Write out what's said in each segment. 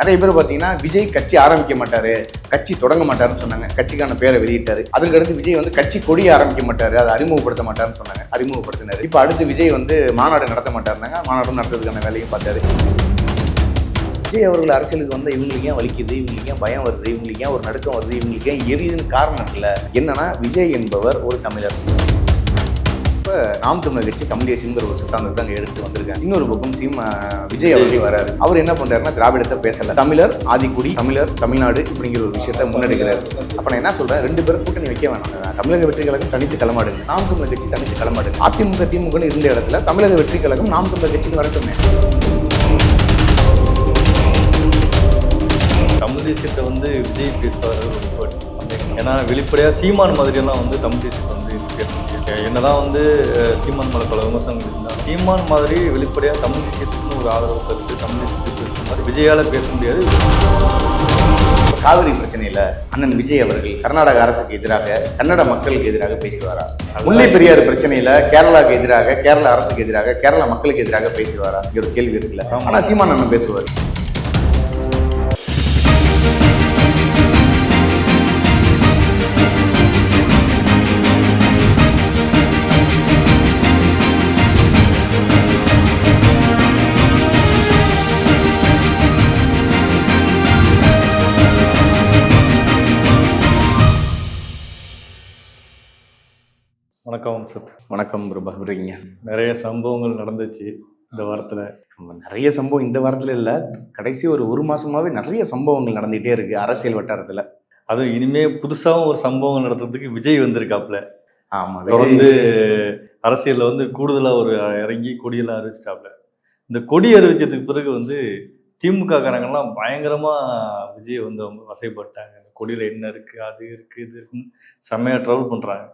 நிறைய பேர் பார்த்தீங்கன்னா விஜய் கட்சி ஆரம்பிக்க மாட்டாரு கட்சி தொடங்க மாட்டாருன்னு சொன்னாங்க. கட்சிக்கான பேரை வெளியிட்டாரு. அதுக்கடுத்து விஜய் வந்து கட்சி கொடி ஆரம்பிக்க மாட்டாரு அதை அறிமுகப்படுத்த மாட்டாருன்னு சொன்னாங்க. அறிமுகப்படுத்தினாரு. இப்போ அடுத்து விஜய் வந்து மாநாடு நடத்த மாட்டாருனாங்க மாநாடு நடத்துறதுக்கான வேலையும் பார்த்தாரு. விஜய் அவர்கள் அரசியலுக்கு வந்தால் இவங்களுக்கு ஏன் வலிக்குது? இவங்களுக்கு ஏன் பயம் வருது? இவங்களுக்கு ஏன் ஒரு நடுக்கம் வருது? இவங்களுக்கு ஏன் எரியுதுன்னு காரணம் இல்லை. என்னன்னா விஜய் என்பவர் ஒரு தமிழர். இப்போ நாம் தமிழர் கட்சி தமிழ் தேசியங்கிற ஒரு சித்தாந்தத்தை அங்கே எடுத்து வந்திருக்காங்க. இன்னொரு பக்கம் சீம் விஜய் அவர்கள் வராரு. அவர் என்ன பண்றாருன்னா திராவிடத்தை பேசல. தமிழர் ஆதிக்குடி தமிழர் தமிழ்நாடு இப்படிங்கிற ஒரு விஷயத்த முன்னெடுக்கிறாரு. அப்ப நான் என்ன சொல்றேன்? ரெண்டு பேரும் கூட்டணி வைக்க வேணாம். தமிழக வெற்றி கழகம் தனித்து களமாடுங்க. நாம் தமிழர் கட்சி தனித்து களமாடுங்க. அதிமுக திமுகன்னு இருந்த இடத்துல தமிழக வெற்றி கழகம் நாம் தமிழர் கட்சிக்கு வரட்டுமே. தமிழ் தேசியத்தை வந்து விஜய் பேசுவார் ஏன்னா வெளிப்படையாக சீமான் மாதிரியெல்லாம் வந்து தமிழ் தேசியத்தை என்னதான் வந்து சீமான் மேலே பல விமர்சனங்கள் இருந்தால் சீமான் மாதிரி வெளிப்படையாக தமிழ் தேசியத்துக்குன்னு ஒரு ஆதரவு கருத்து தமிழ் தேசியத்துக்கு பேசுற மாதிரி விஜயால பேச முடியாது. காவிரி பிரச்சனையில அண்ணன் விஜய் அவர்கள் கர்நாடக அரசுக்கு எதிராக கன்னட மக்களுக்கு எதிராக பேசுவாரா முல்லை பெரியாறு பிரச்சனையில கேரளாவுக்கு எதிராக கேரள அரசுக்கு எதிராக கேரள மக்களுக்கு எதிராக பேசுவாரா இங்க ஒரு கேள்வி இருக்குல்ல. ஆமா. ஆனா சீமான் அண்ணன் பேசுவார். வணக்கம் சத் வணக்கம் ரூபா விடுறீங்க நிறைய சம்பவங்கள் நடந்துச்சு இந்த வாரத்தில். நிறைய சம்பவம் இந்த வாரத்துல இல்ல கடைசி ஒரு ஒரு மாசமாவே நிறைய சம்பவங்கள் நடந்துகிட்டே இருக்கு அரசியல் வட்டாரத்துல. அதுவும் இனிமே புதுசாகவும் ஒரு சம்பவம் நடத்துறதுக்கு விஜய் வந்திருக்காப்ல ஆமா தொடர்ந்து அரசியல்ல வந்து கூடுதலா ஒரு இறங்கி கொடியெல்லாம் அறிவிச்சிட்டாப்ல இந்த கொடி அறிவிச்சதுக்கு பிறகு வந்து திமுக காரங்கெல்லாம் பயங்கரமா விஜய் வந்து அவங்க வசைப்பட்டாங்க கொடியில என்ன இருக்கு அது இருக்கு இது இருக்குன்னு செம்மையா ட்ரவல் பண்றாங்க.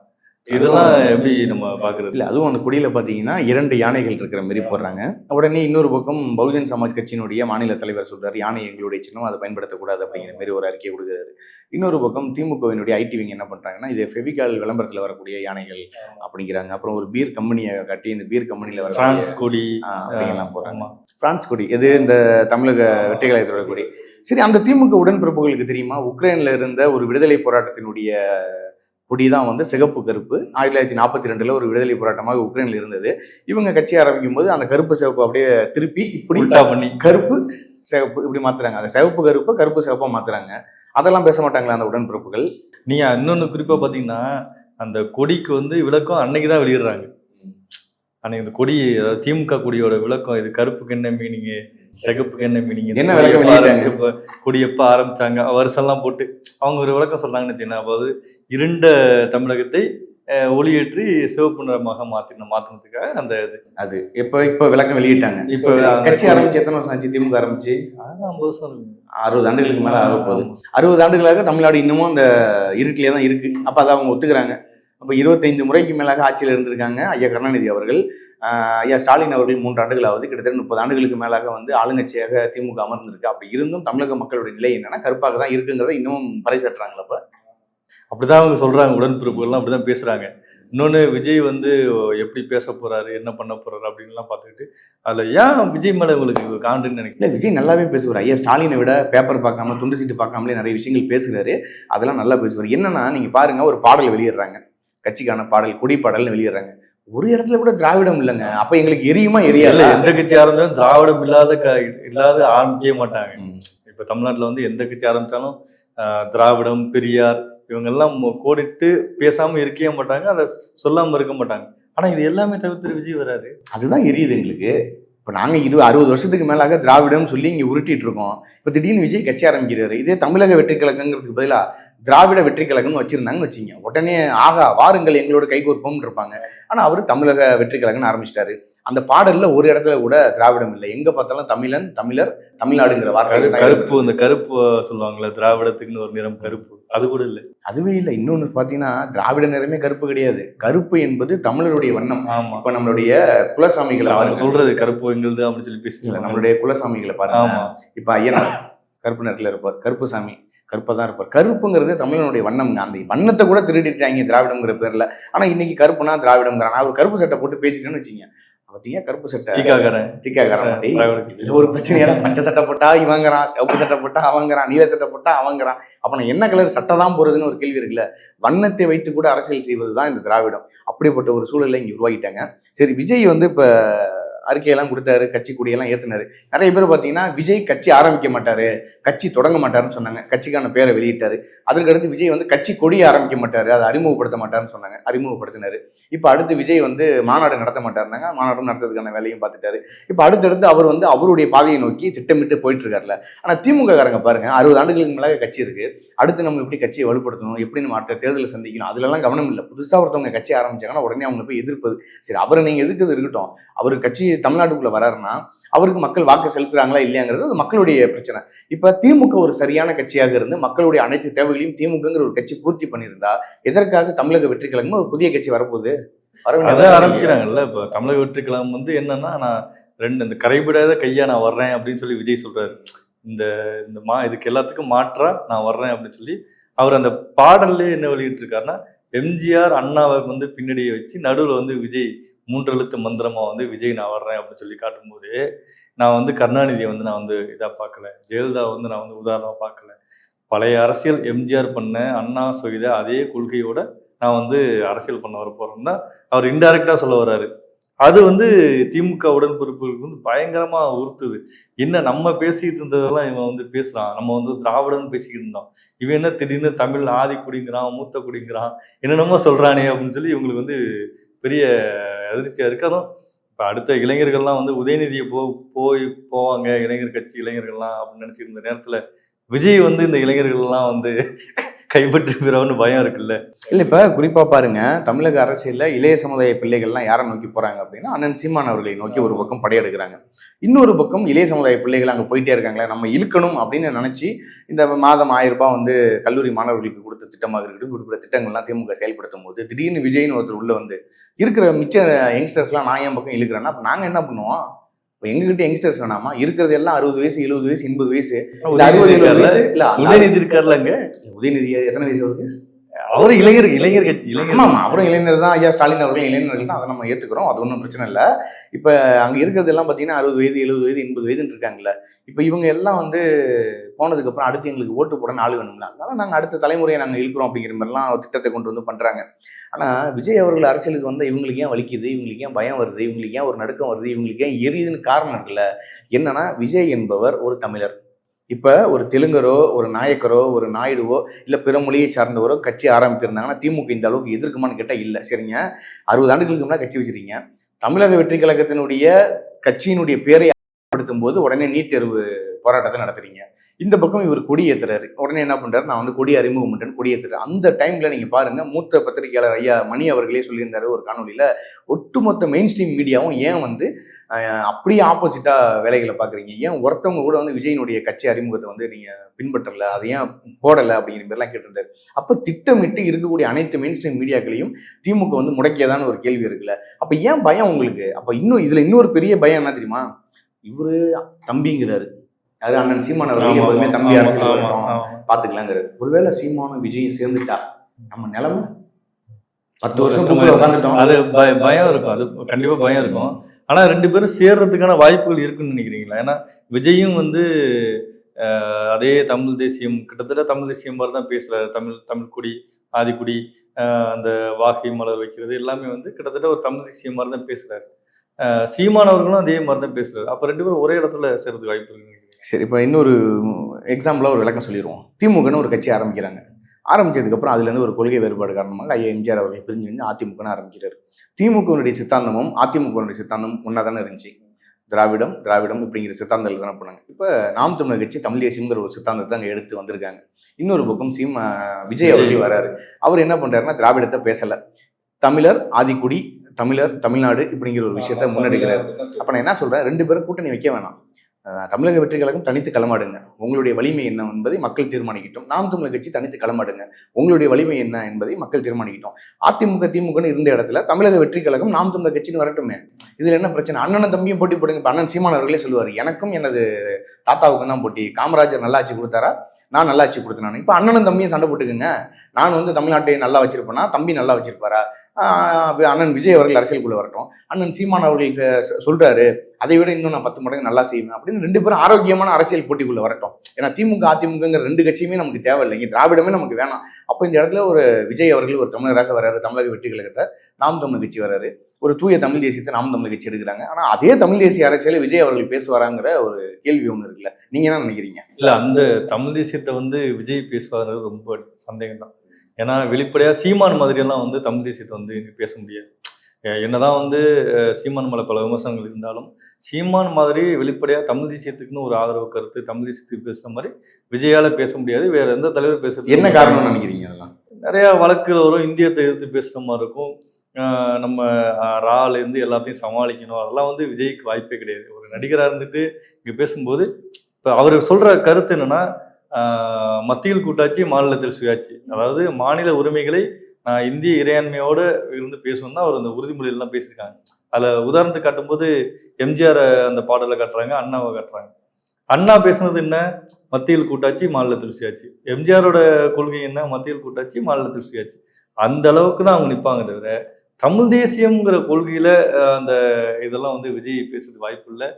இதெல்லாம் எப்படி நம்ம பாக்குறது? இல்ல அதுவும் அந்த குடியில பாத்தீங்கன்னா இரண்டு யானைகள் இருக்கிற மாதிரி போடுறாங்க. உடனே இன்னொரு பக்கம் பகுஜன் சமாஜ் கட்சியினுடைய மாநில தலைவர் சொல்றாரு யானை எங்களுடைய சின்னம் அதை பயன்படுத்தக்கூடாது அப்படிங்கிற மாதிரி ஒரு அறிக்கையை கொடுக்குறாரு. இன்னொரு பக்கம் திமுகவினுடைய ஐடி விங் என்ன பண்றாங்கன்னா இது ஃபெவிகால் விளம்பரத்துல வரக்கூடிய யானைகள் அப்படிங்கிறாங்க. அப்புறம் ஒரு பீர் கம்பெனியை கட்டி இந்த பீர் கம்பெனில வர பிரான்ஸ் கொடி அப்படிங்கலாம் போறாங்க ஆமா. பிரான்ஸ் கொடி எது? இந்த தமிழக வெற்றிகளையத்தோட கொடி. சரி அந்த திமுக உடன்பிறப்புகளுக்கு தெரியுமா? உக்ரைன்ல இருந்த ஒரு விடுதலை போராட்டத்தினுடைய கொடி தான் வந்து சிகப்பு கருப்பு. ஆயிரத்தி தொள்ளாயிரத்தி நாற்பத்தி ரெண்டுல ஒரு விடுதலை போராட்டமாக உக்ரைன்ல இருந்தது. இவங்க கட்சி ஆரம்பிக்கும் போது அந்த கருப்பு சிவப்பு அப்படியே திருப்பி இப்படி பண்ணி. கருப்பு சிவப்பு இப்படி மாத்துறாங்க. அந்த சிவப்பு கருப்பு கருப்பு சிவப்பா மாத்துறாங்க. அதெல்லாம் பேச மாட்டாங்களா அந்த உடன்பிறப்புகள்? நீங்க இன்னொன்னு குறிப்பா பாத்தீங்கன்னா அந்த கொடிக்கு வந்து விளக்கம் அன்னைக்கு தான் வெளியிடுறாங்க. அன்னைக்கு இந்த கொடி அதாவது திமுக கொடியோட விளக்கம் இது கருப்புக்கு என்ன மீனிங் சிகப்புக்கு என்ன மீனிங் என்ன விளக்கம் வெளியிட்டாங்க? கொடி எப்ப ஆரம்பிச்சாங்க வருஷம்லாம் போட்டு அவங்க ஒரு விளக்கம் சொன்னாங்கன்னு வச்சுக்கோங்க. அதாவது இருண்ட தமிழகத்தை ஒளியேற்றி சிவப்பு நிறமாக மாத்தின மாத்தினதுக்காக அந்த இது. அது இப்ப இப்ப விளக்கம் வெளியிட்டாங்க. இப்ப கட்சி கொடி- ஆரம்பிச்சு எத்தனை வருஷம் ஆச்சு? திமுக ஆரம்பிச்சு? ஐம்பது வருஷம். அறுபது ஆண்டுகளுக்கு மேல ஆக போகுது அறுபது ஆண்டுகளாக தமிழ்நாடு இன்னமும் அந்த இருட்டிலே தான் இருக்கு. அப்ப அதை அவங்க ஒத்துக்கிறாங்க. அப்போ இருபத்தைந்து முறைக்கு மேலாக ஆட்சியில் இருந்திருக்காங்க ஐயா கருணாநிதி அவர்கள். ஐயா ஸ்டாலின் அவர்கள் மூன்று ஆண்டுகளாவது கிட்டத்தட்ட முப்பது ஆண்டுகளுக்கு மேலாக வந்து ஆளுங்கட்சியாக திமுக அமர்ந்திருக்கு. அப்படி இருந்தும் தமிழக மக்களுடைய நிலை என்னன்னா கருப்பாக தான் இருக்குங்கிறத இன்னமும் பறைசாற்றுறாங்களா அப்ப. அப்படிதான் அவங்க சொல்றாங்க உடன்பிறப்புகள்லாம் அப்படிதான் பேசுறாங்க. இன்னொன்று விஜய் வந்து எப்படி பேச போறாரு என்ன பண்ண போறாரு அப்படின்லாம் பார்த்துக்கிட்டு அதில் ஏன் விஜய் மேலே உங்களுக்கு காண்டுன்னு நினைக்கிறேன் விஜய் நல்லாவே பேசுவார். ஐயா ஸ்டாலினை விட பேப்பர் பார்க்காம துண்டு சீட்டு பார்க்காமலே நிறைய விஷயங்கள் பேசுகிறாரு அதெல்லாம் நல்லா பேசுவார். என்னன்னா நீங்க பாருங்க ஒரு பாடல் வெளியிடுறாங்க. கட்சிக்கான பாடல் குடி பாடல்னு வெளியிடுறாங்க. ஒரு இடத்துல கூட திராவிடம் இல்லைங்க. அப்ப எங்களுக்கு எரியுமா எரியால எந்த கட்சி ஆரம்பிச்சாலும் திராவிடம் இல்லாத க இல்லாத ஆரம்பிக்கவே மாட்டாங்க. இப்ப தமிழ்நாட்டுல வந்து எந்த கட்சி ஆரம்பிச்சாலும் திராவிடம் பெரியார் இவங்க எல்லாம் மு- கோடிட்டு பேசாம இருக்கவே மாட்டாங்க. அதை சொல்லாம இருக்க மாட்டாங்க. ஆனா இது எல்லாமே தவிர்த்து விஜய் வராரு. அதுதான் எரியுது எங்களுக்கு. இப்போ நாங்கள் இரு அறுபது வருஷத்துக்கு மேலாக திராவிடம் சொல்லி இங்கே உருட்டிட்டு இருக்கோம். இப்போ திடீர்னு விஜய் கட்சி ஆரம்பிக்கிறாரு. இதே தமிழக வெற்றி கழகங்கிறதுக்கு பதிலாக திராவிட வெற்றி கழகம்னு வச்சிருந்தாங்கன்னு வச்சிங்க உடனே ஆகா வாருங்கள் எங்களோட கைகோர்ப்போம்னு இருப்பாங்க. ஆனால் அவர் தமிழக வெற்றி கழகம்னு ஆரம்பிச்சிட்டாரு. அந்த பாடல்ல ஒரு இடத்துல கூட திராவிடம் இல்லை. எங்க பார்த்தாலும் தமிழன் தமிழர் தமிழ்நாடுங்கிற வார்த்தை கருப்பு இந்த கருப்பு சொல்லுவாங்கல்ல திராவிடத்துக்குன்னு ஒரு நிறம் கருப்பு. அது கூட இல்ல. அதுவே இல்லை. இன்னொன்று பார்த்தீங்கன்னா திராவிட நிறமே கருப்பு கிடையாது. கருப்பு என்பது தமிழருடைய வண்ணம். ஆமா. இப்போ நம்மளுடைய குலசாமிகளை அவங்க. சொல்றது கருப்பு எங்களுது அப்படின்னு சொல்லி பேசிட்டு நம்மளுடைய குலசாமிகளை பாருங்க. இப்ப ஐயனார் கருப்பு நிறத்துல இருப்பார். கருப்பு சாமி கருப்பா தான் இருப்பார். கருப்புங்கிறது தமிழனுடைய வண்ணம்ங்க அந்த வண்ணத்தை கூட திருடிட்டாங்க திராவிடம்ங்கிற பேர்ல. ஆனா இன்னைக்கு கருப்புனா திராவிடம்ங்கிறான் அவர் கருப்பு சட்டை போட்டு பேசிட்டேன்னு வச்சுங்க பார்த்தீங்க கருப்பு சட்டை. திக்காக்காரன் டிராவல் இதுல ஒரு பிரச்சனையா பச்சை சட்டை போட்டா இவங்கிறான் சிவப்பு சட்டை போட்டா அவங்கிறான் நீல சட்டை போட்டா அவங்கிறான். அப்ப நான் என்ன கலர் சட்டை தான் போறதுன்னு ஒரு கேள்வி இருக்குல்ல. வண்ணத்தை வைத்து கூட அரசியல் செய்வது தான் இந்த திராவிடம். அப்படிப்பட்ட ஒரு சூழலை இங்க உருவாக்கிட்டாங்க. சரி விஜய் வந்து இப்ப அறிக்கையெல்லாம் கொடுத்தாரு கட்சி கொடியெல்லாம் ஏற்றினாரு நிறைய பேர் பார்த்தீங்கன்னா விஜய் கட்சி ஆரம்பிக்க மாட்டாரு கட்சி தொடங்க மாட்டாருன்னு சொன்னாங்க. கட்சிக்கான பேரை வெளியிட்டாரு. அதற்கடுத்து விஜய் வந்து கட்சி கொடி ஆரம்பிக்க மாட்டாரு அதை அறிமுகப்படுத்த மாட்டாருன்னு சொன்னாங்க அறிமுகப்படுத்தினாரு. இப்போ அடுத்து விஜய் வந்து மாநாடு நடத்த மாட்டாருனாங்க மாநாடு நடத்துறதுக்கான வேலையும் பார்த்துட்டாரு. இப்போ அடுத்தடுத்து அவர் வந்து அவருடைய பாதையை நோக்கி திட்டமிட்டு போயிட்டு இருக்காருல ஆனால் திமுக காரங்க பாருங்க அறுபது ஆண்டுகளுக்கு மேலே கட்சி இருக்கு. அடுத்து நம்ம எப்படி கட்சியை வலுப்படுத்தணும் எப்படி நம்ம அடுத்த தேர்தலை சந்திக்கணும் அதுலலாம் கவனம் இல்லை. புதுசாக ஒருத்தவங்க கட்சி ஆரம்பிச்சாங்கன்னா உடனே அவங்க போய் எதிர்ப்பது. சரி அவரை நீங்கள் எதிர்க்கிறது இருக்கட்டும். அவர் கட்சி தமிழ்நாட்டுக்குள்ள வராருன்னா அவருக்கு மக்கள் வாக்கு செலுத்துறாங்களா இல்லையாங்கிறது அது மக்களுடைய பிரச்சனை. இப்ப திமுக ஒரு சரியான கட்சியாக இருந்து மக்களுடைய அனைத்து தேவைகளையும் திமுகங்கிற ஒரு கட்சி பூர்த்தி பண்ணியிருந்தா எதற்காக தமிழக வெற்றி கழகம் ஒரு புதிய கட்சி வரப்போகுது? அதான். ஆரம்பிக்கிறாங்கல்ல. இப்போ தமிழக வெற்றிக்கலாம் வந்து என்னன்னா நான் ரெண்டு இந்த கரைபிடாத கையா நான் வர்றேன் அப்படின்னு சொல்லி விஜய் சொல்றாரு. இந்த இந்த மா இதுக்கு எல்லாத்துக்கும் மாற்றா நான் வர்றேன் அப்படின்னு சொல்லி அவர் அந்த பாடல்லே என்ன வெளியிட்டு இருக்காருன்னா எம்ஜிஆர் அண்ணாவை வந்து பின்னாடியே வச்சு நடுவில் வந்து விஜய் மூன்று எழுத்து மந்திரமாக வந்து விஜய் நான் வர்றேன் அப்படின்னு சொல்லி காட்டும்போது நான் வந்து கருணாநிதியை வந்து நான் வந்து இதாக பார்க்கல. ஜெயலலிதா வந்து நான் வந்து உதாரணமாக பார்க்கல. பழைய அரசியல் எம்ஜிஆர் பண்ண அண்ணா செய்த அதே கொள்கையோட நான் வந்து அரசியல் பண்ண வர போறேன்னா அவர் இன்டைரக்டாக சொல்ல வர்றாரு. அது வந்து திமுக உடன்பிறப்புகளுக்கு வந்து பயங்கரமாக உறுத்துது. என்ன நம்ம பேசிக்கிட்டு இருந்ததெல்லாம் இவன் வந்து பேசுகிறான் நம்ம வந்து திராவிடன் பேசிக்கிட்டு இருந்தோம். இவன் என்ன திடீர்னு தமிழ் ஆதி குடிங்கிறான் மூத்த குடிங்கிறான் என்னென்னமோ சொல்கிறானே அப்படின்னு சொல்லி இவங்களுக்கு வந்து பெரிய அதிர்ச்சியாக இருக்கு. அதுவும் இப்போ அடுத்த இளைஞர்கள்லாம் வந்து உதயநிதியை போ போய் போவாங்க. இளைஞர் கட்சி இளைஞர்கள்லாம் அப்படின்னு நினச்சிருந்த நேரத்தில் விஜய் வந்து இந்த இளைஞர்கள்லாம் வந்து கைப்பற்றி பெறவன்னு பயம் இருக்குல்ல? இல்ல இப்ப குறிப்பா பாருங்க தமிழக அரசியல்ல இளைய சமுதாய பிள்ளைகள்லாம் யாரை நோக்கி போறாங்க அப்படின்னா அண்ணன் சீமான் அவர்களை நோக்கி ஒரு பக்கம் படையெடுக்கிறாங்க. இன்னொரு பக்கம் இளைய சமுதாய பிள்ளைகள் அங்க போயிட்டே இருக்காங்களே நம்ம இழுக்கணும் அப்படின்னு நினைச்சு இந்த மாதம் ஆயிரம் ரூபாய் வந்து கல்லூரி மாணவர்களுக்கு கொடுத்த திட்டமாக இருக்கட்டும் குறிப்பிட்ட திட்டங்கள்லாம் திமுக செயல்படுத்தும் போது திடீர்னு விஜய்னு ஒருத்தர் உள்ள வந்து இருக்கிற மிச்ச யங்ஸ்டர்ஸ்லாம் நான் என் பக்கம் இழுக்கிறேன்னா அப்ப நாங்க என்ன பண்ணுவோம்? இப்போ எங்ககிட்ட யங்ஸ்டர்ஸ் வேணாமா? இருக்கிறது எல்லாம் அறுபது வயசு எழுபது வயசு எண்பது வயசு. அறுபது எழுபது? வயசு இல்ல உதயநிதி இருக்கார்லங்க? உதயநிதி எத்தனை வயசு அவருக்கு? அவரு இளைஞர் இளைஞர் கட்சி இளைஞர் அவரும் இளைஞர் தான் ஐயா ஸ்டாலின் அவர்கள் இளைஞர்கள் தான். அதை நம்ம ஏத்துக்கிறோம். அது ஒன்றும் பிரச்சனை இல்லை. இப்ப அங்க இருக்கிறது எல்லாம் பாத்தீங்கன்னா அறுபது வயது எழுபது வயது எண்பது வயதுன்னு இருக்காங்கல்ல. இப்ப இவங்க எல்லாம் வந்து போனதுக்கு அப்புறம் அடுத்து எங்களுக்கு ஓட்டு போட நாள் வேணும்ல. அதனால நாங்க அடுத்த தலைமுறையை நாங்க இழுக்கிறோம் அப்படிங்கிற மாதிரிலாம் திட்டத்தை கொண்டு வந்து பண்றாங்க. ஆனா விஜய் அவர்கள் அரசியலுக்கு வந்தா இவங்களுக்கு ஏன் வலிக்குது? இவங்களுக்கு ஏன் பயம் வருது? இவங்களுக்கு ஏன் ஒரு நடுக்கம் வருது? இவங்களுக்கு ஏன் எரியுதுன்னு காரணம் இருக்குல்ல. என்னன்னா விஜய் என்பவர் ஒரு தமிழர். இப்போ ஒரு தெலுங்கரோ ஒரு நாயக்கரோ ஒரு நாயுடுவோ இல்லை பிற மொழியை சார்ந்தவரோ கட்சி ஆரம்பித்திருந்தாங்கன்னா திமுக இந்த அளவுக்கு எதிர்க்குமான்னு கேட்டால் இல்லை. சரிங்க. அறுபது ஆண்டுகளுக்கு முன்னாடி கட்சி வச்சிருக்கீங்க. தமிழக வெற்றி கழகத்தினுடைய கட்சியினுடைய பேரை படுத்தும் போது உடனே நீட் தேர்வு போராட்டத்தை நடத்துறீங்க. இந்த பக்கம் இவர் கொடி ஏத்துறாரு. உடனே என்ன பண்றாரு? நான் வந்து கொடி அறிமுகம் பண்றேன் கொடி ஏத்துறேன் அந்த டைம்ல நீங்க பாருங்க மூத்த பத்திரிகையாளர் ஐயா மணி அவர்களே சொல்லியிருந்தாரு ஒரு காணொலியில ஒட்டுமொத்த மெயின் ஸ்ட்ரீம் மீடியாவும் ஏன் வந்து அப்படியே ஆப்போசிட்டா வேலைகளை பாக்குறீங்க ஏன் ஒருத்தவங்க கூட வந்து விஜயனுடைய கட்சி அறிமுகத்தை வந்து நீங்க பின்பற்றல அதை ஏன் போடல அப்படிங்கிற மாதிரிலாம் கேட்டிருந்தாரு. அப்ப திட்டமிட்டு இருக்கக்கூடிய அனைத்து மெயின் ஸ்ட்ரீம் மீடியாக்களையும் திமுக வந்து முடக்கியதான ஒரு கேள்வி இருக்குல்ல. அப்ப ஏன் பயம் உங்களுக்கு? அப்ப இன்னும் இதுல இன்னொரு பெரிய பயம் என்ன தெரியுமா? இவரு தம்பிங்கிறாரு. அது அண்ணன் சீமான் எப்போதுமே தம்பி அரசியல் வரட்டும் பாத்துக்கலாங்கிறாரு. ஒருவேளை சீமானும் விஜயும் சேர்ந்துட்டா? நம்ம நிலைமை? பத்து வருஷம் உட்காந்துட்டோம் அது பய- பயம் இருக்கும். அது கண்டிப்பா பயம் இருக்கும். ஆனால் ரெண்டு பேரும் சேர்றதுக்கான வாய்ப்புகள் இருக்குன்னு நினைக்கிறீங்களா? ஏன்னா விஜயும் வந்து அதே தமிழ் தேசியம் கிட்டத்தட்ட தமிழ் தேசியம் மாதிரி தான் பேசுகிறாரு தமிழ் தமிழ் குடி ஆதிக்குடி அந்த வாகை மலர் வைக்கிறது எல்லாமே வந்து கிட்டத்தட்ட ஒரு தமிழ் தேசியம் மாதிரி தான் பேசுகிறாரு சீமானவர்களும் அதே மாதிரி தான் பேசுகிறாரு அப்போ ரெண்டு பேரும் ஒரே இடத்துல சேர்றதுக்கு வாய்ப்பு இருக்குன்னு சரி இப்போ இன்னொரு எக்ஸாம்பிளாக ஒரு விளக்கம் சொல்லிடுவோம் திமுகன்னு ஒரு கட்சி ஆரம்பிக்கிறாங்க. ஆரம்பிச்சதுக்கப்புறம் அதுலேருந்து ஒரு கொள்கை வேறுபாடு காரணமாக ஐயா எம்ஜிஆர் அவர்கள் பிரிஞ்சு வந்து அதிமுகன்னு ஆரம்பிக்கிறார். திமுகவுடைய சித்தாந்தமும் அதிமுகவுடைய சித்தாந்தமும் ஒன்றா தானே இருந்துச்சு. திராவிடம் திராவிடம் இப்படிங்கிற சித்தாந்தங்கள் தானே பண்ணாங்க. இப்போ நாம் தமிழர் கட்சி தமிழ் தேசியங்கிற ஒரு சித்தாந்தத்தை அங்கே எடுத்து வந்திருக்காங்க. இன்னொரு பக்கம் சீம் விஜய் அவர்கள் வராரு. அவர் என்ன பண்றாருன்னா திராவிடத்தை பேசல. தமிழர் ஆதிக்குடி தமிழர் தமிழ்நாடு இப்படிங்கிற ஒரு விஷயத்த முன்னெடுக்கிறார். அப்ப நான் என்ன சொல்றேன்? ரெண்டு பேரும் கூட்டணி வைக்க வேணாம். தமிழக வெற்றி கழகம் தனித்து களமாடுங்க. உங்களுடைய வலிமை என்ன என்பதை மக்கள் தீர்மானிக்கட்டும். நாம் தமிழர் கட்சி தனித்து களமாடுங்க. உங்களுடைய வலிமை என்ன என்பதை மக்கள் தீர்மானிக்கட்டும். அதிமுக திமுகன்னு இருந்த இடத்துல தமிழக வெற்றி கழகம் நாம் தமிழர் கட்சின்னு வரட்டுமே. இதுல என்ன பிரச்சனை? அண்ணனும் தம்பியும் போட்டி போடுங்க. அண்ணன் சீமான் அவர்களே சொல்லுவார் எனக்கும் எனது தாத்தாவுக்கும் தான் போட்டி. காமராஜர் நல்லாட்சி கொடுத்தாரா? நான் நல்லாட்சி கொடுத்தேன் இப்போ அண்ணனும் தம்பியும் சண்டை போட்டுக்குங்க. நான் வந்து தமிழ்நாட்டை நல்லா வச்சிருப்பேனா? தம்பி நல்லா வச்சிருப்பாரா? அண்ணன் விஜய் அவர்கள் அரசியலுக்குள்ள வரட்டும். அண்ணன் சீமான் அவர்கள் சொல்கிறாரு சொல்றாரு அதை விட இன்னும் நான் பத்து மடங்கு நல்லா செய்வேன் அப்படின்னு ரெண்டு பேரும் ஆரோக்கியமான அரசியல் போட்டிக்குள்ள வரட்டும். ஏன்னா திமுக அதிமுகங்கிற ரெண்டு கட்சியுமே நமக்கு தேவையில்லை. இங்கே திராவிடமே நமக்கு வேணாம். அப்போ இந்த இடத்துல ஒரு விஜய் அவர்கள் ஒரு தமிழராக வராரு தமிழக வெற்றி கழகத்தை. நாம் தமிழ் கட்சி வராரு ஒரு தூய தமிழ் தேசியத்தை நாம் தமிழ் கட்சி எடுக்கிறாங்க. ஆனால் அதே தமிழ் தேசிய அரசியலை விஜய் அவர்கள் பேசுவாராங்கிற ஒரு கேள்வி ஒன்று இருக்குல்ல. நீங்க என்ன நினைக்கிறீங்க? இல்லை அந்த தமிழ் தேசியத்தை வந்து விஜய் பேசுவாரு ரொம்ப சந்தேகம் தான் ஏன்னா வெளிப்படையா சீமான் மாதிரியெல்லாம் வந்து தமிழ் தேசியத்தை வந்து இங்க பேச முடியாது. என்னதான் வந்து சீமான் மேல பல விமர்சனங்கள் இருந்தாலும் சீமான் மாதிரி வெளிப்படையா தமிழ் தேசியத்துக்குன்னு ஒரு ஆதரவு கருத்து தமிழ் தேசியத்துக்கு பேசுற மாதிரி விஜயால பேச முடியாது. வேற எந்த தலைவர் பேசுறது என்ன காரணம்னு நினைக்கிறீங்க அதெல்லாம்? நிறைய வழக்குகள் வரும் இந்தியத்தை எதிர்த்து பேசுற மாதிரி இருக்கும். நம்ம ஆஹ் ரால இருந்து எல்லாத்தையும் சமாளிக்கணும். அதெல்லாம் வந்து விஜய்க்கு வாய்ப்பே கிடையாது. ஒரு நடிகரா இருந்துட்டு இங்க பேசும்போது இப்போ அவர் சொல்ற கருத்து என்னன்னா மத்தியில் கூட்டாட்சி மாநிலத்தில் சுயாட்சி. அதாவது மாநில உரிமைகளை நான் இந்திய இறையாண்மையோடு இருந்து பேசணும் தான் அவர் அந்த உறுதிமொழியெல்லாம் பேசியிருக்காங்க. அதில் உதாரணத்துக்கு காட்டும்போது எம்ஜிஆர் அந்த பாடலை காட்டுறாங்க அண்ணாவை காட்டுறாங்க. அண்ணா பேசுனது என்ன? மத்தியில் கூட்டாட்சி மாநிலத்தில் சுயாட்சி. எம்ஜிஆரோட கொள்கை என்ன? மத்தியில் கூட்டாட்சி மாநிலத்தில் சுயாட்சி. அந்த அளவுக்கு தான் அவங்க நிற்பாங்க தவிர தமிழ் தேசியம்ங்கிற கொள்கையில் அந்த இதெல்லாம் வந்து விஜய் பேசுறது வாய்ப்பு இல்லை.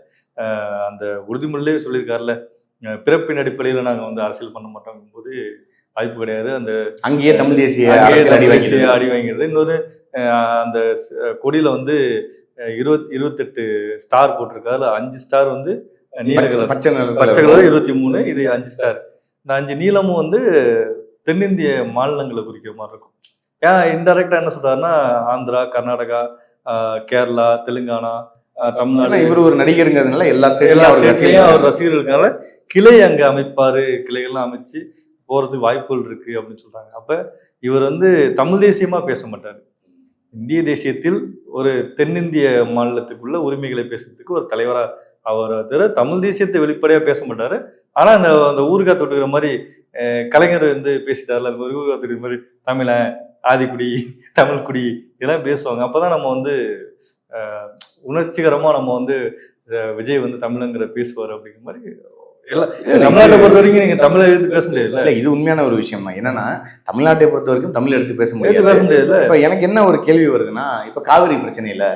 அந்த உறுதிமொழியிலே சொல்லியிருக்காருல்ல பிறப்பின் அடிப்படையில் நாங்கள் வந்து அரசியல் பண்ண மாட்டோம் போது வாய்ப்பு கிடையாது. அந்த அங்கேயே தமிழ் தேசிய அடி வாங்கிறது இன்னொரு அந்த கொடியில வந்து இருபத் இருபத்தெட்டு ஸ்டார் போட்டிருக்காரு அதுல அஞ்சு ஸ்டார் வந்து அஹ், நீல பச்சை- கலர். பச்சை இருபத்தி மூணு இது அஞ்சு ஸ்டார். இந்த அஞ்சு நீளமும் வந்து தென்னிந்திய மாநிலங்களை குறிக்கிற மாதிரி இருக்கும். ஏன் இன்டெரக்டா என்ன சொல்றாருன்னா ஆந்திரா கர்நாடகா கேரளா தெலுங்கானா தமிழ்நாடு இவர் ஒரு நடிகருங்கிறதுனால எல்லா ஸ்டேட்லயும் அவர் ரசிகர்கள். இருக்காங்க கிளை அங்க அமைப்பாரு கிளைகள்லாம் அமைச்சு போறதுக்கு வாய்ப்புகள் இருக்கு அப்படின்னு சொல்றாங்க. அப்ப இவர் வந்து தமிழ் தேசியமா பேச மாட்டாரு. இந்திய தேசியத்தில் ஒரு தென்னிந்திய மாநிலத்துக்குள்ள உரிமைகளை பேசுறதுக்கு ஒரு தலைவரா அவர் தவிர தமிழ் தேசியத்தை வெளிப்படையா பேச மாட்டாரு. ஆனா அந்த அந்த ஊருகா தொட்டுக்கிற மாதிரி கலைஞர் வந்து பேசிட்டார்ல அந்த மாதிரி ஊருகா தொட்டுக்கிற மாதிரி தமிழன் ஆதிக்குடி தமிழ் குடி இதெல்லாம் பேசுவாங்க. அப்பதான் நம்ம வந்து உணர்ச்சிகரமா நம்ம வந்து விஜய் வந்து தமிழங்கிற பேசுவார் அப்படிங்கிற மாதிரி எல்லாம் தமிழ்நாட்டை பொறுத்த வரைக்கும் நீங்க தமிழை எடுத்து பேச முடியாதுல்ல இல்ல? இது உண்மையான ஒரு விஷயம் தான் என்னன்னா தமிழ்நாட்டை பொறுத்த வரைக்கும் தமிழ் எடுத்து பேச முடியாது. பேச முடியாதுல்ல இப்ப எனக்கு என்ன ஒரு கேள்வி வருதுன்னா இப்ப காவிரி பிரச்சனையில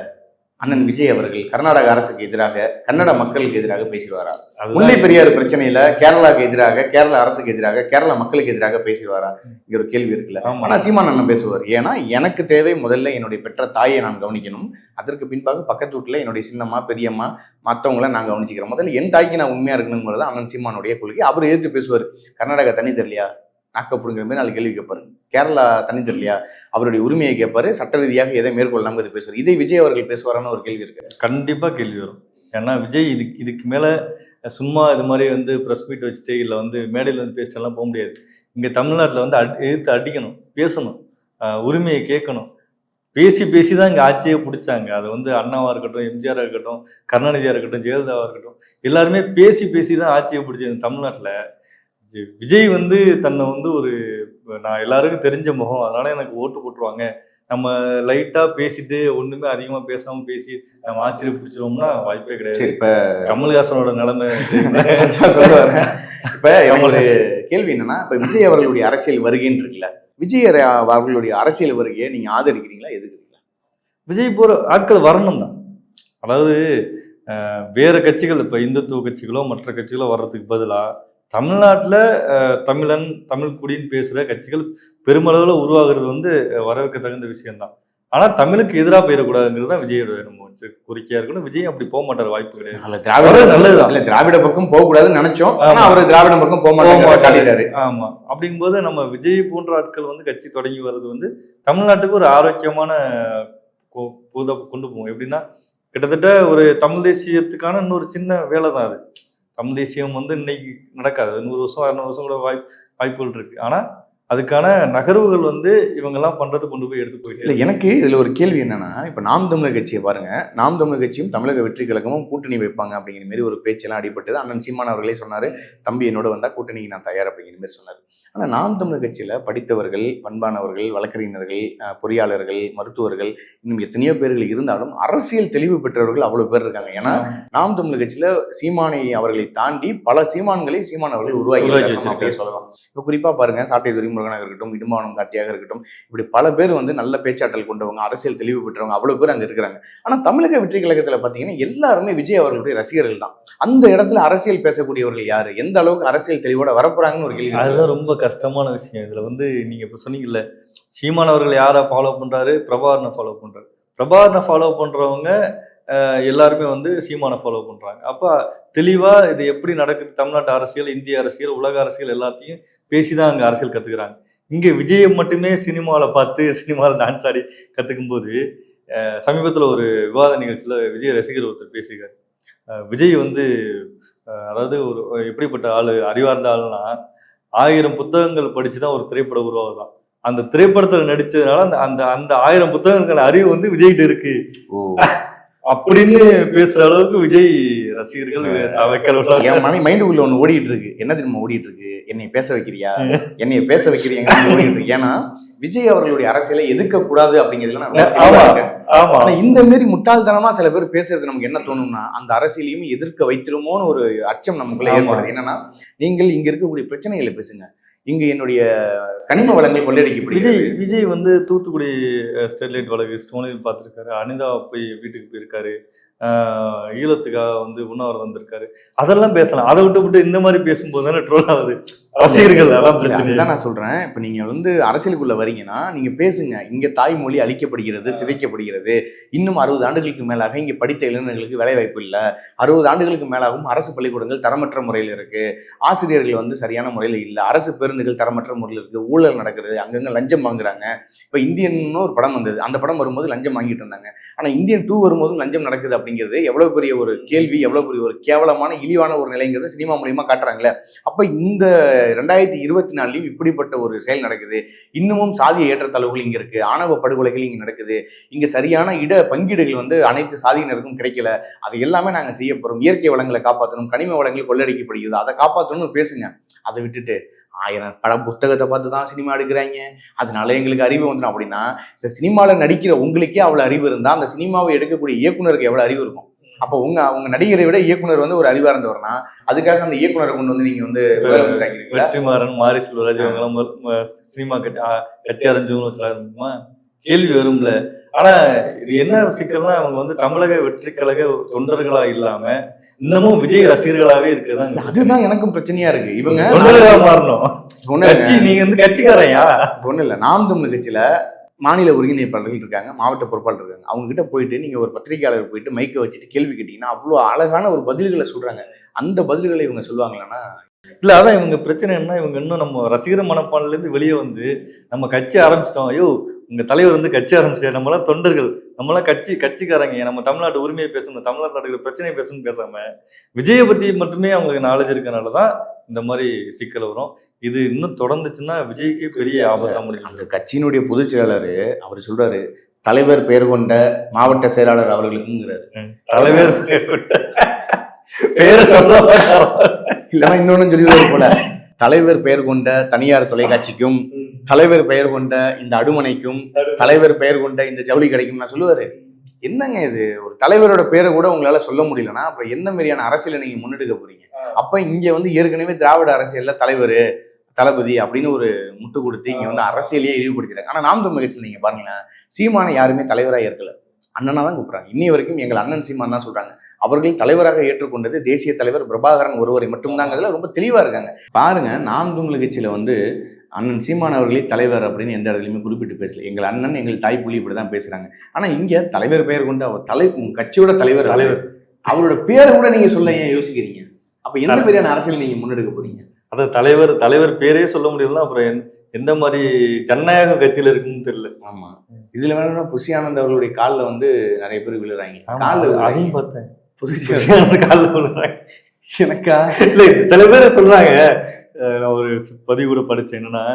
அண்ணன் விஜய் அவர்கள் கர்நாடக அரசுக்கு எதிராக கன்னட மக்களுக்கு எதிராக பேசிடுவாரா? முல்லை பெரியாறு பிரச்சனையில கேரளாக்கு எதிராக கேரள அரசுக்கு எதிராக கேரள மக்களுக்கு எதிராக பேசிடுவாரா? இங்க ஒரு கேள்வி இருக்குல்ல. ஆனா சீமான் அண்ணன் பேசுவார் ஏன்னா எனக்கு தேவை முதல்ல என்னுடைய பெற்ற தாயை நான் கவனிக்கணும். அதற்கு பின்பாக பக்கத்து வீட்டுல என்னுடைய சின்னம்மா பெரியம்மா மத்தவங்கள நான் கவனிச்சுக்கிறேன். முதல்ல என் தாய்க்கு நான் உண்மையா இருக்கணுங்கிறது அண்ணன் சீமானுடைய கொள்கை. அவர் எதிர்த்து பேசுவார். கர்நாடகா தண்ணி தெரியலையா நாக்கப்படுங்கிற மாதிரி நாலு கேள்வி கேட்பாரு. கேரளா தனி தெரியலையா அவருடைய உரிமையை கேட்பாரு. சட்ட ரீதியாக எதை மேற்கொள்ளாம இது பேசுவார். இதை விஜய் அவர்கள் பேசுவாரான்னு ஒரு கேள்வி இருக்கு. கண்டிப்பா கேள்வி வரும். ஏன்னா விஜய் இதுக்கு இதுக்கு மேல சும்மா இது மாதிரி வந்து ப்ரெஸ் மீட் வச்சுட்டு இல்லை வந்து மேடையில் வந்து பேசிட்டெல்லாம் போக முடியாது. இங்க தமிழ்நாட்டில் வந்து அடி எதிர்த்து அடிக்கணும் பேசணும் உரிமையை கேட்கணும். பேசி பேசி தான் இங்கே ஆட்சியே பிடிச்சாங்க. அது வந்து அண்ணாவாக இருக்கட்டும் எம்ஜிஆராக இருக்கட்டும் கருணாநிதியாக இருக்கட்டும் ஜெயலலிதாவாக இருக்கட்டும் எல்லாருமே பேசி பேசி தான் ஆட்சியை பிடிச்சது தமிழ்நாட்டில். விஜய் வந்து தன்னை வந்து ஒரு நான் எல்லாருக்கும் தெரிஞ்ச முகம். அதனால எனக்கு ஓட்டு போட்டுருவாங்க. நம்ம லைட்டா பேசிட்டு ஒண்ணுமே அதிகமா பேசாம பேசி நம்ம ஆச்சரிய பிடிச்சிருவோம்னா வாய்ப்பே கிடையாது. இப்ப கமல்ஹாசனோட நிலைமை இப்ப ஒரு கேள்வி என்னன்னா இப்ப விஜய் அவர்களுடைய அரசியல் வருகைன்னு இருக்குல்ல விஜய் அவர்களுடைய அரசியல் வருகையை நீங்க ஆதரிக்கிறீங்களா? எதுக்குறீங்களா விஜய் போற ஆட்கள் வரணும் தான். அதாவது வேற கட்சிகள் இப்ப இந்துத்துவ கட்சிகளோ மற்ற கட்சிகளோ வர்றதுக்கு பதிலா தமிழ்நாட்டுல தமிழன் தமிழ் குடின்னு பேசுற கட்சிகள் பெருமளவுல உருவாகிறது வந்து வரவேற்க தகுந்த விஷயம்தான். ஆனா தமிழுக்கு எதிராக போயிடக்கூடாதுங்கிறது தான் விஜயோட நம்ம வச்ச கோரிக்கையா இருக்கணும். விஜய் அப்படி போக மாட்டார் வாய்ப்பு கிடையாது. அல்ல திராவிட அது நல்லதுதான். இல்ல திராவிட பக்கம் போக கூடாதுன்னு நினைச்சோம். ஆனா ஆமா. அவர் திராவிட பக்கம் போக மாட்டாரு. காட்டிட்டாரு. ஆமா. அப்படிங்கும்போது நம்ம விஜய் போன்ற ஆட்கள் வந்து கட்சி தொடங்கி வர்றது வந்து தமிழ்நாட்டுக்கு ஒரு ஆரோக்கியமான கொண்டு போகும். எப்படின்னா கிட்டத்தட்ட ஒரு தமிழ் தேசியத்துக்கான இன்னொரு சின்ன வேலை தான் அது. தமிழ் தேசியம் வந்து இன்னைக்கு நடக்காது. நூறு வருஷம் இரநூறு வருஷம் கூட வாய்ப்பு வாய்ப்புகள் இருக்குது ஆனால் அதுக்கான நகர்வுகள் வந்து இவங்கெல்லாம் பண்றது கொண்டு போய் எடுத்து இல்ல போயிட்டு எனக்கு இதுல ஒரு கேள்வி என்னன்னா இப்ப நாம் தமிழர் கட்சியை பாருங்க. நாம் தமிழர் கட்சியும் தமிழக வெற்றி கழகமும் கூட்டணி வைப்பாங்க அப்படிங்கிற மாதிரி ஒரு பேச்செல்லாம் அடிபட்டது. அண்ணன் சீமான் அவர்களே சொன்னாரு தம்பி என்னோட வந்தா கூட்டணிக்கு நான் தயார் அப்படிங்கிற மாதிரி சொன்னாரு. ஆனா நாம் தமிழர் கட்சியில படித்தவர்கள் பண்பானவர்கள் வழக்கறிஞர்கள் பொறியாளர்கள் மருத்துவர்கள் இன்னும் எத்தனையோ பேர்கள் இருந்தாலும் அரசியல் தெளிவு பெற்றவர்கள் அவ்வளவு பேர் இருக்காங்க. ஏன்னா நாம் தமிழர் கட்சியில சீமானை அவர்களை தாண்டி பல சீமான்களை சீமான் அவர்கள் உருவாக்கி. சொல்லலாம். இப்ப குறிப்பா பாருங்க சாட்டை துறைமுறை முருகனாக இருக்கட்டும் இடுமானம் காத்தியாக இருக்கட்டும் இப்படி பல பேர் வந்து நல்ல பேச்சாற்றல் கொண்டவங்க அரசியல் தெளிவு பெற்றவங்க அவ்வளவு பேர் அங்க இருக்கிறாங்க. ஆனா தமிழக வெற்றி கழகத்துல பாத்தீங்கன்னா எல்லாருமே விஜய் அவர்களுடைய ரசிகர்கள் தான். அந்த இடத்துல அரசியல் பேசக்கூடியவர்கள் யாரு? எந்த அளவுக்கு அரசியல் தெளிவோட வரப்போறாங்கன்னு ஒரு கேள்வி. அதுதான் ரொம்ப கஷ்டமான விஷயம். இதுல வந்து நீங்க இப்ப சொன்னீங்கல்ல சீமான் அவர்கள் யாரை ஃபாலோ பண்றாரு? பிரபாகரனை ஃபாலோ பண்ணுறாரு பிரபாகரனை ஃபாலோ பண்றவங்க எல்லாருமே வந்து சீமானை ஃபாலோ பண்ணுறாங்க அப்போ தெளிவாக இது எப்படி நடக்குது? தமிழ்நாட்டு அரசியல் இந்திய அரசியல் உலக அரசியல் எல்லாத்தையும் பேசி தான் அங்கே அரசியல் கற்றுக்குறாங்க இங்கே விஜயம் மட்டுமே சினிமாவில் பார்த்து சினிமாவில் டான்ஸ் ஆடி கற்றுக்கும்போது சமீபத்தில் ஒரு விவாத நிகழ்ச்சியில் விஜய் ரசிகர் ஒருத்தர் பேசியிருக்காரு. விஜய் வந்து அதாவது ஒரு எப்படிப்பட்ட ஆள் அறிவார்ந்த ஆள்னா ஆயிரம் புத்தகங்கள் படித்து தான் ஒரு திரைப்படம் உருவாகுதான். அந்த திரைப்படத்தில் நடித்ததுனால அந்த அந்த அந்த ஆயிரம் புத்தகங்கள் அறிவு வந்து விஜய்கிட்ட இருக்கு. அப்படின்னு பேசுற அளவுக்கு விஜய் ரசிகர்கள் என் மணி மைண்டுக்குள்ள ஒண்ணு ஓடிட்டு இருக்கு. என்ன தெரியுமா ஓடிட்டு இருக்கு? என்னை பேச வைக்கிறியா? என்னைய பேச ஓடிட்டு இருக்கு. ஏன்னா விஜய் அவர்களுடைய அரசியலை எதிர்க்க கூடாது அப்படிங்கிறதுல நான் இந்த மாரி முட்டாள்தனமா சில பேர் பேசுறது நமக்கு என்ன தோணும்னா அந்த அரசியலையும் எதிர்க்க வைத்திருமோன்னு ஒரு அச்சம் நமக்குள்ள. ஏற்படுது. என்னன்னா நீங்கள் இங்க இருக்கக்கூடிய பிரச்சனைகளை பேசுங்க. இங்கு என்னுடைய கனிம வளங்கள் கொள்ளையடிக்கப்படுது விஜய் விஜய் வந்து தூத்துக்குடி ஸ்டெர்லைட் வழக்கு ஸ்டோனில் பார்த்துருக்காரு. அனிதா போய் வீட்டுக்கு போயிருக்காரு. ஈழத்துக்காக வந்து உண்ணாவிரதம் வந்திருக்காரு. அதெல்லாம் பேசலாம். அதை விட்டு விட்டு இந்த மாதிரி பேசும்போது தானே ட்ரோல் ஆகுது. ரசிகர்கள் அதான் நான் சொல்றேன். இப்ப நீங்க வந்து அரசியலுக்குள்ள வரீங்கன்னா நீங்க பேசுங்க. இங்க தாய்மொழி அழிக்கப்படுகிறது சிதைக்கப்படுகிறது. இன்னும் அறுபது ஆண்டுகளுக்கு மேலாக இங்க படித்த இளைஞர்களுக்கு வேலை வாய்ப்பு இல்ல. அறுபது ஆண்டுகளுக்கு மேலாகவும் அரசு பள்ளிக்கூடங்கள் தரமற்ற முறையில் இருக்கு. ஆசிரியர்கள் வந்து சரியான முறையில் இல்ல. அரசு பேருந்துகள் தரமற்ற முறையில் இருக்கு. ஊழல் நடக்குது. அங்கங்க லஞ்சம் வாங்குறாங்க. இப்ப இந்தியன்னு ஒரு படம் வந்தது. அந்த படம் வரும்போது லஞ்சம் வாங்கிட்டு இருந்தாங்க. ஆனா இந்தியன் டூ வரும்போதும் லஞ்சம் நடக்குது அப்படிங்கிறது எவ்வளவு பெரிய ஒரு கேள்வி எவ்வளவு பெரிய ஒரு கேவலமான இழிவான ஒரு நிலைங்கிறது சினிமா மூலியமா காட்டுறாங்களே. அப்ப இந்த ரெண்டாயிரத்தி இருபத்தி நாலுலையும் இப்படிப்பட்ட ஒரு செயல் நடக்குது. இன்னமும் சாதிய ஏற்றத்தாழ்வுகள் இங்கே இருக்குது ஆணவ படுகொலைகள் இங்கே நடக்குது. இங்கே சரியான இட பங்கீடுகள் வந்து அனைத்து சாதியினருக்கும் கிடைக்கல. அது எல்லாமே நாங்கள் செய்ய போகிறோம் இயற்கை வளங்களை காப்பாற்றணும் கனிம வளங்கள் கொள்ளடிக்கப்படுகிறது. அதை காப்பாற்றணும்னு பேசுங்க. அதை விட்டுட்டு ஆயிரம் படம் புத்தகத்தை பார்த்து தான் சினிமா எடுக்கிறாங்க. அதனால எங்களுக்கு அறிவு வந்துடும் அப்படின்னா சினிமாவில் நடிக்கிற உங்களுக்கே அவ்வளோ அறிவு இருந்தால் அந்த சினிமாவை எடுக்கக்கூடிய இயக்குனருக்கு எவ்வளோ அறிவு இருக்கும்? அப்போ உங்க அவங்க நடிகரை விட இயக்குனர் வந்து ஒரு அறிவா இருந்தவர்னா அதுக்காக அந்த இயக்குனரை கொண்டு வந்து நீங்க வந்து வெற்றிமாறன் மாரி செல்வராஜ் இவங்கெல்லாம் சினிமா கட்சி கட்சி ஆரம்பிச்சவங்க கேள்வி வரும்ல. ஆனா இது என்ன சிக்கல்னா அவங்க வந்து தமிழக வெற்றி கழக தொண்டர்களா இல்லாம இன்னமும் விஜய் ரசிகர்களாவே இருக்குதான் அதுதான் எனக்கும் பிரச்சனையா இருக்கு. இவங்க மாறணும். ஒண்ணு கட்சி நீங்க வந்து கட்சிக்காரையா ஒண்ணு இல்ல நாம் தமிழ் கட்சியில மாநில ஒருங்கிணைப்பாளர்கள் இருக்காங்க மாவட்ட பொறுப்பாளர் இருக்காங்க. அவங்க கிட்ட போயிட்டு நீங்க ஒரு பத்திரிகையாளர் போயிட்டு மைக்கை வச்சுட்டு கேள்வி கேட்டீங்கன்னா அவ்வளோ அழகான ஒரு பதில்களை சொல்றாங்க. அந்த பதில்களை இவங்க சொல்லுவாங்களான்னா இல்ல அதான் இவங்க பிரச்சனை என்ன இவங்க இன்னும் நம்ம ரசிகர் மனப்பான்ல இருந்து வெளியே வந்து நம்ம கட்சி ஆரம்பிச்சிட்டோம். ஐயோ உங்க தலைவர் வந்து கட்சி ஆரம்பிச்சிட்டாரு. நம்மளாம் தொண்டர்கள். நம்மளாம் கட்சி கட்சிக்காரங்க. நம்ம தமிழ்நாட்டு உரிமையை பேசணும் தமிழ்நாட்டு நடக்கிற பிரச்சனையை பேசணும்னு பேசாம விஜயை பத்தி மட்டுமே அவங்களுக்கு நாலேஜ் இருக்கனால தான் இந்த மாதிரி சிக்கல் வரும். இது இன்னும் தொடர்ந்துச்சுன்னா விஜய்க்கு பெரிய ஆபத்தா முடியும் அந்த கட்சியினுடைய பொதுச் செயலாளர் அவர் சொல்றாரு தலைவர் பெயர் கொண்ட மாவட்ட செயலாளர் அவர்களுக்குங்கிறாரு. தலைவர் பெயர் கொண்ட பேரை சொல்ல? இல்லைன்னா இன்னொன்னு சொல்லிடுவாரு போல. தலைவர் பெயர் கொண்ட தனியார் தொலைக்காட்சிக்கும் தலைவர் பெயர் கொண்ட இந்த அடுமனைக்கும் தலைவர் பெயர் கொண்ட இந்த ஜவுளி கடைக்கும் நான் சொல்லுவாரு. என்னங்க இது? ஒரு தலைவரோட பேரை கூட உங்களால சொல்ல முடியலன்னா அப்புறம் என்ன மாதிரியான அரசியலை நீங்க முன்னெடுக்க போறீங்க? அப்ப இங்க வந்து ஏற்கனவே திராவிட அரசியல்ல தலைவர் தளபதி அப்படின்னு ஒரு முட்டு கொடுத்து இங்க வந்து அரசியலையே இழிவுபடுத்திட்டாங்க ஆனா நாம் தமிழ் கட்சியில் நீங்க பாருங்களேன் சீமானை யாருமே தலைவராக ஏற்கல. அண்ணனா தான் கூப்பிடுறாங்க. இன்னி வரைக்கும் எங்கள் அண்ணன் சீமான் தான் சொல்றாங்க. அவர்கள் தலைவராக ஏற்றுக்கொண்டது தேசிய தலைவர் பிரபாகரன் ஒருவரை மட்டும்தாங்கிறதுல ரொம்ப தெளிவா இருக்காங்க. பாருங்க நாம் தமிழ் கட்சியில வந்து அண்ணன் சீமான் அவர்களே தலைவர் அப்படின்னு எந்த இடத்துலையுமே குறிப்பிட்டு பேசல. எங்கள் அண்ணன் எங்கள் தாய் புலி இப்படி தான் பேசுறாங்க. ஆனா இங்க தலைவர் பெயர் கொண்டு அவர் தலை உங்க கட்சியோட தலைவர் தலைவர். அவரோட பேரை கூட நீங்க சொல்ல ஏன் யோசிக்கிறீங்க? அப்ப எந்த மாதிரியான அரசியல் நீங்க முன்னெடுக்க போறீங்க? அதான் தலைவர் தலைவர் பேரே சொல்ல முடியலன்னா அப்புறம் எந்த- எந்த மாதிரி ஜனநாயக கட்சியில இருக்குன்னு தெரியல. ஆமா. இதுல வேணும்னா புஷி ஆனந்த் அவர்களுடைய காலில் வந்து நிறைய பேர் விழுறாங்க. காலில் அதையும் பார்த்தேன். புதுச்சேரி காலில் விழுறாங்க. எனக்கா? இல்ல சில பேர் சொல்றாங்க அஹ் நான் ஒரு பதிவு கூட படிச்சேன். என்னன்னா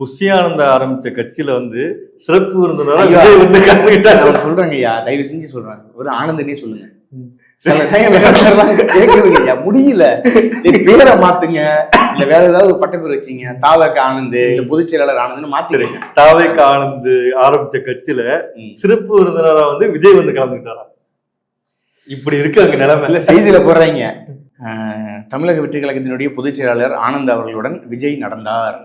புஷியானந்த ஆரம்பிச்ச கட்சியில வந்து சிறப்பு விருந்தினரா ஐயா. விஜய் வந்து கலந்துக்கிட்டாரு. நான் சொல்றேங்க ஐயா தயவு செஞ்சு சொல்றேன் ஒரு ஆனந்தனே சொல்லுங்க. சில டைம் ஐயா முடியல. பேரை மாத்துங்க. இல்ல வேற ஏதாவது பட்ட பேர் வச்சீங்க. தாவக்க ஆனந்த் இல்ல பொதுச் செயலாளர் ஆனந்த்னு மாத்திருங்க தாவேக்கு ஆனந்த் ஆரம்பிச்ச கட்சியில. சிறப்பு விருந்தினரா வந்து விஜய் வந்து கலந்துக்கிட்டாராம் இப்படி இருக்கு அங்க நிலைமை. செய்தியில போடுறாங்க. தமிழக வெற்றி கழகத்தினுடைய பொதுச் செயலாளர் ஆனந்த் அவர்களுடன் விஜய் நடந்தார்.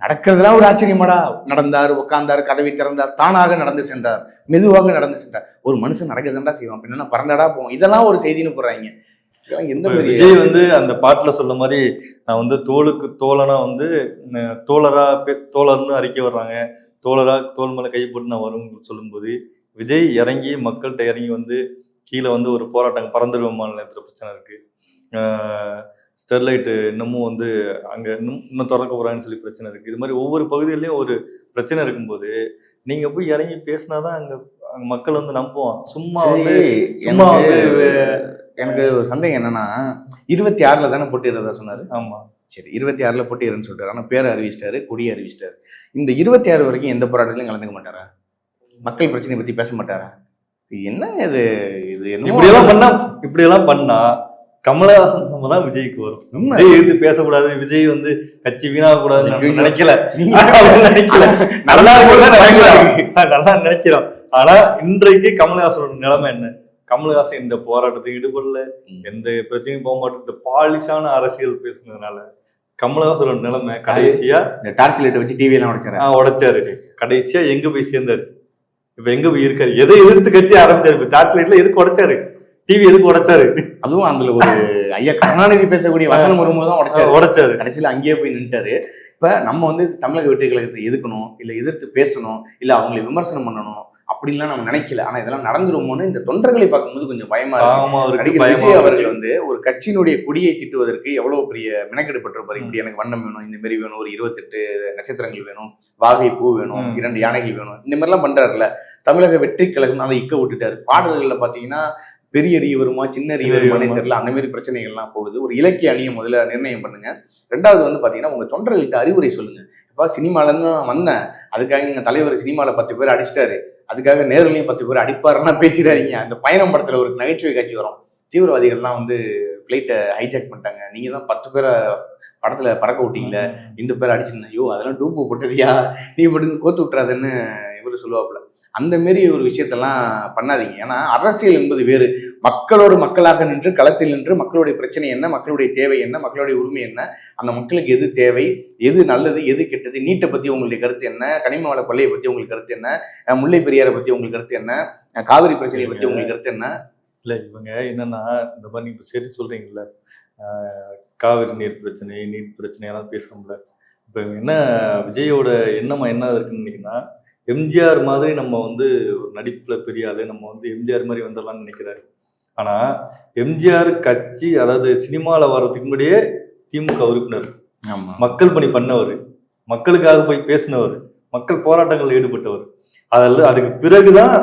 நடக்கிறதுலாம் ஒரு ஆச்சரியமாடா. நடந்தார் உட்கார்ந்தார் கதவை திறந்தார் தானாக நடந்து சென்றார். மெதுவாக நடந்து சென்றார். ஒரு மனுஷன் நடக்கிறதுண்டா செய்வான். பின்னா பறந்தடா போவோம். இதெல்லாம் ஒரு செய்தின்னு போடுறாங்க. எந்த மாதிரி விஜய் வந்து அந்த பாட்டுல சொல்ல மாதிரி நான் வந்து தோளுக்கு தோழனா வந்து தோழரா பேச தோழர்னு அறிக்கை வர்றாங்க. தோழரா தோல் மேல கை போட்டு நான் வரும் சொல்லும்போது விஜய் இறங்கி மக்கள்கிட்ட இறங்கி வந்து கீழே வந்து ஒரு போராட்டம் பறந்துடு விமான நிலையத்துல பிரச்சனை இருக்கு. ஸ்டெர்லைட்டு இன்னமும் வந்து அங்க இன்னும் இன்னும் திறக்க போறாங்கன்னு சொல்லி பிரச்சனை இருக்கு. இது மாதிரி ஒவ்வொரு பகுதியிலயும் ஒரு பிரச்சனை இருக்கும்போது நீங்க போய் இறங்கி பேசினாதான் அங்க அங்க மக்கள் வந்து நம்புவான் சும்மா வந்து சும்மா எனக்கு வந்து எனக்கு ஒரு சந்தேகம் என்னன்னா இருபத்தி ஆறுல தானே போட்டிடுறதா சொன்னாரு? ஆமா. சரி இருபத்தி ஆறுல போட்டிடுறேன்னு சொல்லிட்டாரு ஆனா பேரை அறிவிச்சிட்டாரு கொடியை அறிவிச்சிட்டாரு. இந்த இருபத்தி ஆறு வரைக்கும் எந்த போராட்டத்திலையும் கலந்துக்க மாட்டாரா? மக்கள் பிரச்சனையை பத்தி பேச மாட்டாரா? என்னங்க இது? இது என்னமோ- இப்படி எல்லாம் பண்ணா இப்படி எல்லாம் பண்ணா கமலஹாசன் நம்ம தான் விஜய்க்கு வரும். விஜய் எதிர்த்து பேசக்கூடாது விஜய் வந்து கட்சி வீணாக கூடாதுன்னு நம்ம ஐயோ. நினைக்கல. நினைக்கல. நல்லா நல்லா நினைக்கிறோம். ஆனா இன்றைக்கு கமலஹாசனோட நிலைமை என்ன? கமலஹாசன் இந்த போராட்டத்துக்கு ஈடுபடல. எந்த பிரச்சனையும் போக மாட்டேன் இந்த பாலிஷான அரசியல் பேசுனதுனால கமலஹாசனோட நிலைமை கடைசியா இந்த டார்ச் லைட்டை வச்சு டிவி எல்லாம் உடைச்சாரு. உடைச்சாரு. கடைசியா எங்க போய் சேர்ந்தாரு? இப்ப எங்க போய் இருக்காரு? எதை எதிர்த்து கட்சி ஆரம்பிச்சாரு? இப்ப டார்ச் லைட்ல எதுக்கு உடைச்சாரு? டிவி எதுக்கு உடைச்சாரு? அதுவும் அதுல ஒரு ஐயா கருணாநிதி பேசக்கூடிய வசனம் வரும்போது தான் உடைச்சாரு. உடைச்சாரு. கடைசியில அங்கேயே போய் நின்ட்டாரு இப்ப நம்ம வந்து தமிழக வெற்றி கழகத்தை எதுக்கணும் இல்ல எதிர்த்து பேசணும் இல்ல அவங்களை விமர்சனம் பண்ணணும் அப்படின்லாம் நம்ம நினைக்கல. ஆனா இதெல்லாம் நடந்துருமோன்னு இந்த தொண்டர்களை பார்க்கும்போது கொஞ்சம் பயமா இருக்கு. ஆமா அவருக்கு நடிகர் பயமா விஜய். அவர்கள் வந்து ஒரு கட்சியினுடைய கொடியை திட்டுவதற்கு எவ்வளவு பெரிய மெனக்கெடு பட்டிருப்பாரு? இப்படி எனக்கு வண்ணம் வேணும் இந்த மாதிரி வேணும் ஒரு இருபத்தெட்டு நட்சத்திரங்கள் வேணும் வாகை பூ வேணும். இரண்டு யானைகள் வேணும் இந்த மாதிரிலாம் பண்றாருல்ல. தமிழக வெற்றி கழகம் அதை இக்க விட்டுட்டாரு. பாடல்கள்ல பாத்தீங்கன்னா பெரிய வருமா சின்ன அறிய வருமானே வருமா? தெரியல. அந்த மாதிரி பிரச்சனைகள்லாம் போகுது. ஒரு இலக்கிய அணியை முதல்ல நிர்ணயம் பண்ணுங்க. ரெண்டாவது வந்து பாத்தீங்கன்னா உங்க தொண்டர்கள்ட்ட அறிவுரை சொல்லுங்க. இப்போ சினிமால இருந்து நான் வந்தேன். அதுக்காக எங்க தலைவர் சினிமால பத்து பேர் அடிச்சிட்டாரு. அதுக்காக நேர்லையும் பத்து பேர் அடிப்பாருன்னா பேசிடாதீங்க. அந்த பயணம் படத்துல ஒரு நகைச்சுவை காட்சி வரும். தீவிரவாதிகள்லாம் வந்து ஃப்ளைட்டை ஹைஜாக் பண்ணிட்டாங்க. நீங்க தான் பத்து பேரை படத்துல பறக்க விட்டீங்களே. இந்த பேர் அடிச்சிருந்தேன். ஐயோ அதெல்லாம் டூப்பு போட்டதியா? நீ படுங்க கோத்து விட்டுறாதுன்னு இவரு சொல்லுவாப்புல. அந்த மாரி ஒரு விஷயத்தெல்லாம் பண்ணாதீங்க. ஏன்னா அரசியல் என்பது வேறு. மக்களோடு மக்களாக நின்று களத்தில் நின்று மக்களுடைய பிரச்சனை என்ன மக்களுடைய தேவை என்ன மக்களுடைய உரிமை என்ன அந்த மக்களுக்கு எது தேவை எது நல்லது எது கெட்டது நீட்டை பற்றி உங்களுடைய கருத்து என்ன கனிம வள கொள்ளையை பற்றி உங்களுக்கு கருத்து என்ன முல்லை பெரியாரை பற்றி உங்களுக்கு கருத்து என்ன காவிரி பிரச்சனையை பற்றி உங்களுக்கு கருத்து என்ன? இல்லை இவங்க என்னன்னா இந்த மாதிரி நீங்கள் சரி சொல்றீங்கல்ல காவிரி நீர் பிரச்சனை நீட் பிரச்சனை எல்லாம் இப்போ என்ன விஜயோட எண்ணமா என்ன இருக்குன்னு நினைக்கிறீங்கன்னா எம்ஜிஆர் மாதிரி நம்ம வந்து ஒரு நடிப்புல பெரிய ஆளு நம்ம வந்து எம்ஜிஆர் மாதிரி வந்துடலாம்னு நினைக்கிறாரு. ஆனா எம்ஜிஆர் கட்சி அதாவது சினிமால வர்றதுக்கு முன்னாடியே திமுக உறுப்பினர். மக்கள் பணி பண்ணவர். மக்களுக்காக போய் பேசினவர். மக்கள் போராட்டங்களில் ஈடுபட்டவர். அதில் அதுக்கு பிறகுதான்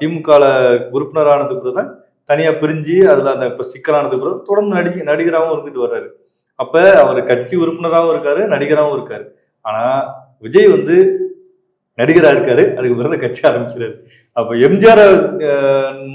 திமுகவில் உறுப்பினரானதுக்கு பிறகு தான் தனியாக பிரிஞ்சு அதில் அந்த இப்போ சிக்கலானதுக்கு பிறகு தொடர்ந்து நடி நடிகராகவும் இருந்துட்டு வர்றாரு. அப்போ அவர் கட்சி உறுப்பினராகவும் இருக்காரு நடிகராகவும் இருக்காரு. ஆனால் விஜய் வந்து நடிகராக இருக்காரு. அதுக்கு பிறகு தான் கட்சி ஆரம்பிக்கிறாரு. அப்போ எம்ஜிஆர்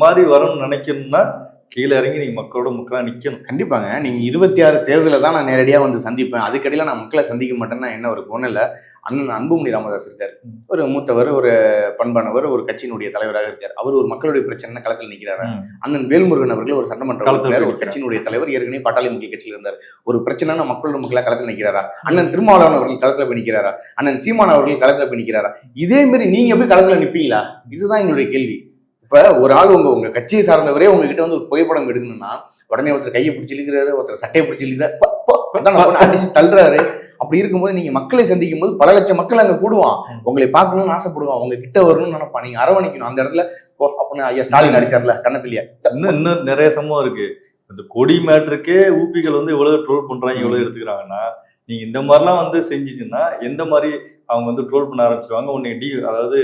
மாதிரி வரணும்னு நினைக்கணும்னா கீழே இறங்கி நீங்க மக்களோட மக்களாக நிற்கணும் கண்டிப்பாங்க. நீங்க இருபத்தி ஆறு தேர்தலில் தான் நான் நேரடியா வந்து சந்திப்பேன். அதுக்கடியில நான் மக்களை சந்திக்க மாட்டேன்னா என்ன ஒரு ஒன்றும் இல்லை. அண்ணன் அன்புமணி ராமதாஸ் இருக்கார். ஒரு மூத்தவர் ஒரு பண்பானவர் ஒரு கட்சியினுடைய தலைவராக இருக்கார். அவர் ஒரு மக்களுடைய பிரச்சனை களத்தில் நிற்கிறாரு அண்ணன் வேல்முருகன் அவர்கள் ஒரு சட்டமன்ற ஒரு. கட்சியினுடைய தலைவர் ஏற்கனவே பாட்டாளி மக்கள் கட்சியில் இருந்தார். ஒரு பிரச்சனைனா மக்களோட மக்களா களத்தில் நிற்கிறாரா அண்ணன் திருமாவளவன் அவர்கள் களத்துல போய் நிற்கிறாரா அண்ணன் சீமான் அவர்கள் களத்துல போய் நிற்கிறாரா இதே மாதிரி நீங்க போய் களத்துல நிப்பீங்களா? இதுதான் எங்களுடைய கேள்வி. இப்ப ஒரு ஆள் உங்க உங்க கட்சியை சார்ந்தவரே உங்ககிட்ட வந்து ஒரு புகைப்படம் எடுக்கணும்னா உடனே ஒருத்தர் கையை பிடிச்சி இழுக்கிறாரு ஒருத்தர் சட்டையை பிடிச்சி இழுக்கிறாரு. அடிச்சு தள்ளுறாரு. அப்படி இருக்கும்போது நீங்க மக்களை சந்திக்கும் போது பல லட்சம் மக்கள் அங்க கூடுவான். உங்களை பார்க்கணும்னு ஆசைப்படுவான். உங்க கிட்ட வரணும்னு நினைப்பான். நீங்க அரவணைக்கணும். அந்த இடத்துல அப்படின்னு ஐயா ஸ்டாலின் அடிச்சார்ல கண்ணத்திலேயே இன்னும் இன்னும் நிறைய சம்பவம் இருக்கு. இந்த கொடி மேட்ருக்கே ஊபிகள் வந்து எவ்வளவு ட்ரோல் பண்றாங்க எவ்வளவு எடுத்துக்கிறாங்கன்னா நீங்க இந்த மாதிரிலாம் வந்து செஞ்சிச்சுன்னா எந்த மாதிரி அவங்க வந்து ட்ரோல் பண்ண ஆரம்பிச்சிருவாங்க? உன்னை டி அதாவது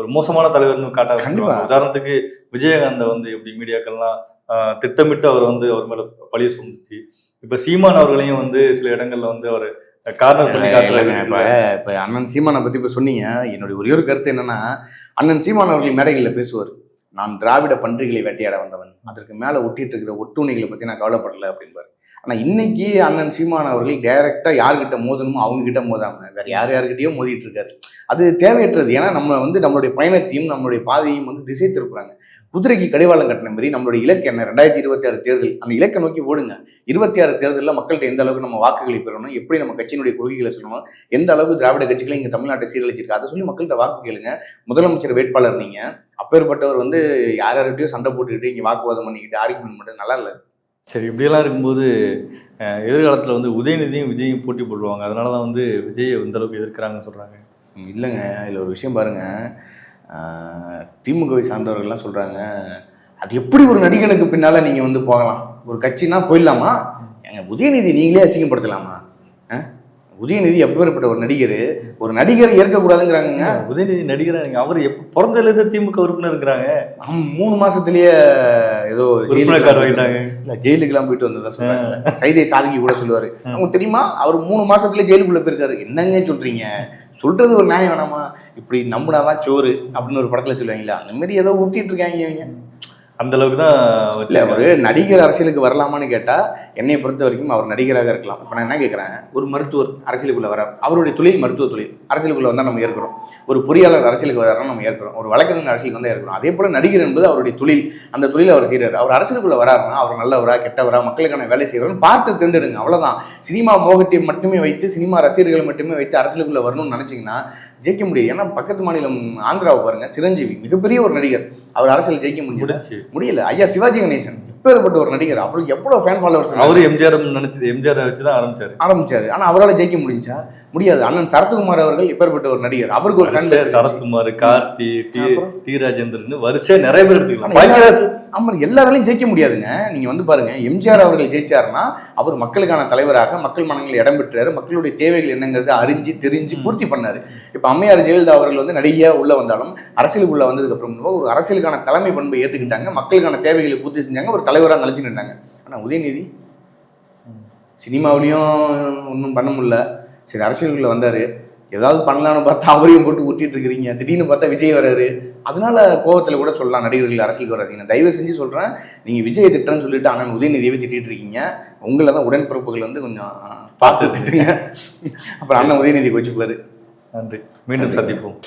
ஒரு மோசமான தலைவர்னு காட்ட கண்டிப்பா. ஆரம்பிச்சிருவாங்க உதாரணத்துக்கு விஜயகாந்த வந்து எப்படி மீடியாக்கள்லாம் திட்டமிட்டு அவர் வந்து அவர் மேல பழிய சுமந்துச்சு இப்ப சீமான் அவர்களையும் வந்து சில இடங்கள்ல வந்து அவர் கார்னர் பண்ணி இப்ப இப்ப அண்ணன் சீமானை பத்தி இப்ப சொன்னீங்க. என்னுடைய ஒரே ஒரு கருத்து என்னன்னா அண்ணன் சீமான் அவர்கள் மேடைகளில் பேசுவார். நான் திராவிட பன்றிகளை வேட்டையாட வந்தவன். அதற்கு மேல ஒட்டிட்டு இருக்கிற ஒட்டுணிகளை பத்தி நான் கவலைப்படல அப்படின்பாரு ஆனால் இன்னைக்கு அண்ணன் சீமான் அவர்கள் டைரெக்டாக யார்கிட்ட மோதணுமோ அவங்ககிட்ட மோதாமல் வேறு யார் யார்கிட்டயோ மோதிட்டு இருக்காரு. அது தேவையற்றது. ஏன்னா நம்ம வந்து நம்மளுடைய பயணத்தையும் நம்மளுடைய பாதையும் வந்து திசை திருப்புறாங்க. குதிரைக்கு கடிவாளம் கட்டின மாதிரி நம்மளுடைய இலக்கு என்ன? ரெண்டாயிரத்தி இருபத்தி ஆறு தேர்தல். அந்த இலக்கை நோக்கி ஓடுங்க. இருபத்தி ஆறு தேர்தலில் மக்கள்கிட்ட எந்த அளவுக்கு நம்ம வாக்குகளை பெறணும்? எப்படி நம்ம கட்சியினுடைய கொள்கைகளை சொல்லணும்? எந்த அளவுக்கு திராவிட கட்சிகளை இங்கே தமிழ்நாட்டை சீரழிச்சிருக்கு? அதை சொல்லி மக்கள்கிட்ட வாக்கு கேளுங்க. முதலமைச்சர் வேட்பாளர் நீங்கள் அப்பேற்பட்டவர் வந்து யார் யார்கிட்டயோ சண்டை போட்டுக்கிட்டு இங்கே வாக்குவாதம் பண்ணிக்கிட்டு ஆர்குமெண்ட் மட்டும் நல்லா இல்லை. சரி இப்படியெல்லாம் இருக்கும்போது எதிர்காலத்துல வந்து உதயநிதியும் விஜயும் போட்டி போடுவாங்க. அதனால தான் வந்து விஜயை இந்த அளவுக்கு எதிர்க்கிறாங்கன்னு சொல்றாங்க. ம், இல்லைங்க. இதில் ஒரு விஷயம் பாருங்க. ஆஹ், திமுகவை சார்ந்தவர்கள்லாம் சொல்றாங்க அது எப்படி ஒரு நடிகனுக்கு பின்னால நீங்க வந்து போகலாம்? ஒரு கட்சினா போயிடலாமா? ஏங்க உதயநிதி நீங்களே அசிங்கப்படுத்தலாமா? உதயநிதி எப்பேற்பட்ட ஒரு நடிகர்? ஒரு நடிகர் ஏற்கக்கூடாதுங்கிறாங்க உதயநிதி நடிகரா நீங்க. அவர் எப்ப பிறந்ததுல திமுக உறுப்பினர் இருக்கிறாங்க மூணு மாசத்திலேயே ஏதோ உறுப்பினர் கார்டு வாங்கிட்டாங்க. இல்ல ஜெயிலுக்கெல்லாம் போயிட்டு வந்ததா சொல்றாங்க. சைதை சாதிக்கு கூட சொல்லுவாரு. அவங்க தெரியுமா? அவர் மூணு மாசத்துல ஜெயிலுக்குள்ள போயிருக்காரு. என்னங்க சொல்றீங்க? சொல்றது ஒரு நியாயம் வேணாமா? இப்படி நம்பினாதான் சோறு அப்படின்னு ஒரு படத்துல சொல்லுவாங்களா அந்த மாதிரி ஏதோ ஊட்டிட்டு இருக்காங்க இவங்க. அந்த அளவுக்கு தான் இல்ல. ஒரு நடிகர் அரசியலுக்கு வரலாமான்னு கேட்டா என்னைய பொறுத்த வரைக்கும் அவர் நடிகராக இருக்கலாம். இப்ப நான் என்ன கேட்கறேன் ஒரு மருத்துவர் அரசியலுக்குள்ள வர அவருடைய தொழில் மருத்துவ தொழில். அரசியலுக்குள்ள வந்தா நம்ம ஏற்கிறோம். ஒரு பொறியாளர் அரசியலுக்கு வர்றோம் நம்ம ஏற்கிறோம். ஒரு வழக்கறிஞர் அரசியலுக்கு வந்தா ஏற்கிறோம். அதே போல நடிகர் என்பது அவருடைய தொழில். அந்த தொழில் அவர் செய்யறாரு அவர் அரசியலுக்குள்ள வராருன்னா அவர் நல்லவரா கெட்டவரா மக்களுக்கான வேலை செய்யறவர்னு பார்த்து தேர்ந்தெடுங்க. அவ்வளவுதான். சினிமா மோகத்தை மட்டுமே வைத்து சினிமா ரசிகர்களை மட்டுமே வைத்து அரசியலுக்குள்ள வரணும்னு நினைச்சீங்கன்னா ஜெயிக்க முடியாது. ஏன்னா பக்கத்து மாநிலம் ஆந்திராவை பாருங்க சிரஞ்சீவி மிகப்பெரிய ஒரு நடிகர். அவர் அரசியல் ஜெயிக்க முடியல. முடியல. ஐயா சிவாஜி கணேசன் இப்பேற்பட்ட ஒரு நடிகர். அவருக்கு எவ்வளவு ஃபேன் ஃபாலோவர்ஸ் அவரு எம்ஜிஆர் நினைச்சது எம்ஜிஆர் வச்சு தான் ஆரம்பிச்சாரு. ஆரம்பிச்சாரு. ஆனா அவரால் ஜெயிக்க முடிஞ்சா? முடியாது. அண்ணன் சரத்குமார் அவர்கள் இப்பேற்பட்ட ஒரு நடிகர். அவருக்கு ஒரு வரிசையா சரத்குமார் கார்த்தி டி? டி ராஜேந்திரன் வரிசையா நிறைய பேர் எடுத்துக்கலாம். ஆமா எல்லாராலையும் ஜெயிக்க முடியாதுங்க. நீங்க வந்து பாருங்க எம்ஜிஆர் அவர்கள் ஜெயிச்சாருன்னா அவர் மக்களுக்கான தலைவராக மக்கள் மனங்களில் இடம் பெற்றாரு. மக்களுடைய தேவைகள் என்னங்கிறத அறிஞ்சு தெரிஞ்சு பூர்த்தி பண்ணாரு. இப்ப அம்மையார் ஜெயலலிதா அவர்கள் வந்து நடிகையா உள்ள வந்தாலும் அரசியலுக்குள்ள வந்ததுக்கு அப்புறம் ஒரு அரசியலுக்கான தலைமை பண்பை ஏத்துக்கிட்டாங்க. மக்களுக்கான தேவைகளை பூர்த்தி செஞ்சாங்க. ஒரு தலைவராக நினைச்சு நின்றாங்க ஆனா உதயநிதி சினிமாவிலையும் ஒன்றும் பண்ண முடியல. சரி அரசியலுக்குள்ள வந்தாரு. ஏதாவது பண்ணலாம்னு பார்த்தா அவரையும் போட்டு ஊட்டிட்டு இருக்கிறீங்க. திடீர்னு பார்த்தா விஜய் வராரு அதனால கோவத்தில் கூட சொல்லலாம் நடிகர்கள் அரசியலுக்கு வராதீங்க நான் தயவு செஞ்சு சொல்றேன் நீங்க விஜயை திட்டுறேன்னு சொல்லிட்டு அண்ணன் உதயநிதியவே திட்டிட்டு இருக்கீங்க. உங்களை தான் உடன்பிறப்புகள் வந்து கொஞ்சம் பார்த்து திட்டுங்க. அப்புறம் அண்ணன் உதயநிதி வச்சுப்பாரு நன்றி. மீண்டும் சந்திப்போம்.